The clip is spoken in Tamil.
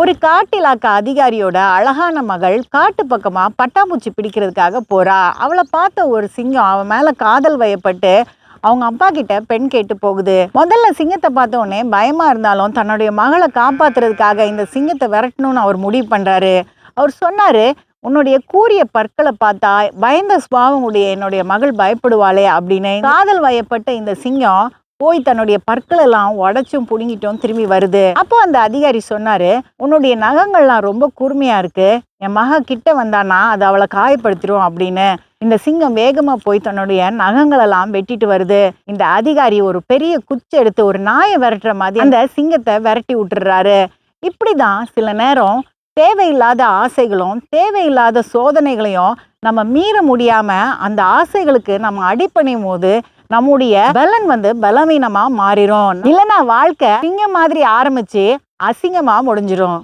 ஒரு காட்டிலாக்க அதிகாரியோட அழகான மகள் காட்டு பக்கமாக பட்டாம்பூச்சி பிடிக்கிறதுக்காக போறா. அவளை பார்த்த ஒரு சிங்கம் அவன் மேலே காதல் வயப்பட்டு அவங்க அப்பா கிட்ட பெண் கேட்டு போகுது. முதல்ல சிங்கத்தை பார்த்த உடனே பயமா இருந்தாலும் தன்னுடைய மகளை காப்பாத்துறதுக்காக இந்த சிங்கத்தை விரட்டணும்னு அவர் முடிவு பண்றாரு. அவர் சொன்னாரு உன்னுடைய கூரிய பற்களை பார்த்தா பயந்த சுபாவம் உடைய என்னுடைய மகள் பயப்படுவாளே அப்படின்னு. காதல் வயப்பட்ட இந்த சிங்கம் போய் தன்னுடைய பற்களெல்லாம் உடச்சும் புடுங்கிட்டும் திரும்பி வருது. அப்போ அந்த அதிகாரி சொன்னாரு உன்னுடைய நகங்கள்லாம் ரொம்ப கூர்மையா இருக்கு. என் மக கிட்ட வந்தானா அது அவளை காயப்படுத்திடும் அப்படின்னு. இந்த சிங்கம் வேகமா போய் தன்னுடைய நகங்களெல்லாம் வெட்டிட்டு வருது. இந்த அதிகாரி ஒரு பெரிய குச்சி எடுத்து ஒரு நாயை விரட்டுற மாதிரி அந்த சிங்கத்தை விரட்டி விட்டுறாரு. இப்படிதான் சில நேரம் தேவையில்லாத ஆசைகளும் தேவையில்லாத சோதனைகளையும் நம்ம மீற முடியாம அந்த ஆசைகளுக்கு நம்ம அடிப்பணியும் போது நம்முடைய பலன் வந்து பலவீனமா மாறிடும் இல்லைன்னா வாழ்க்கை சிங்கம் மாதிரி ஆரம்பிச்சு அசிங்கமா முடிஞ்சிடும்